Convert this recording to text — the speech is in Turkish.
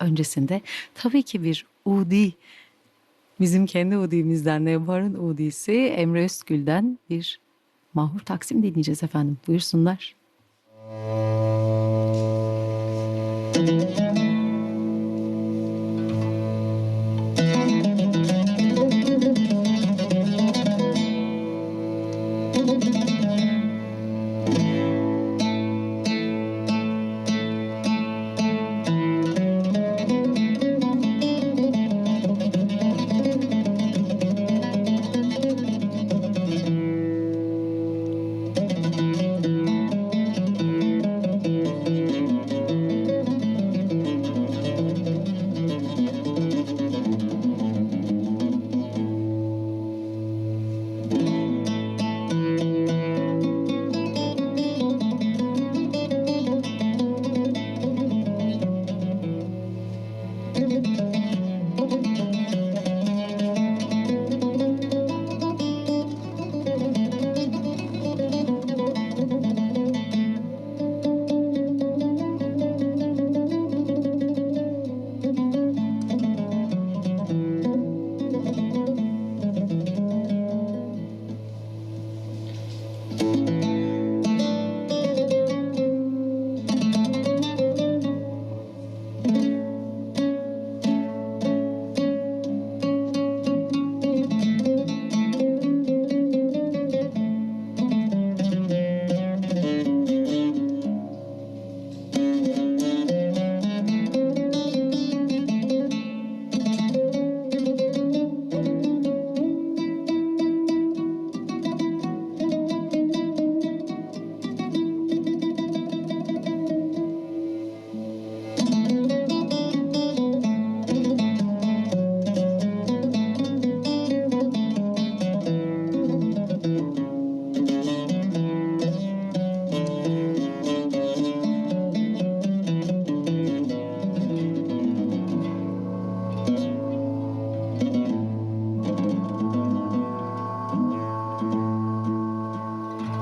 öncesinde tabii ki bir udi bizim kendi udimizden Nevbar'ın udisi Emre Üskül'den bir Mahur Taksim dinleyeceğiz efendim. Buyursunlar.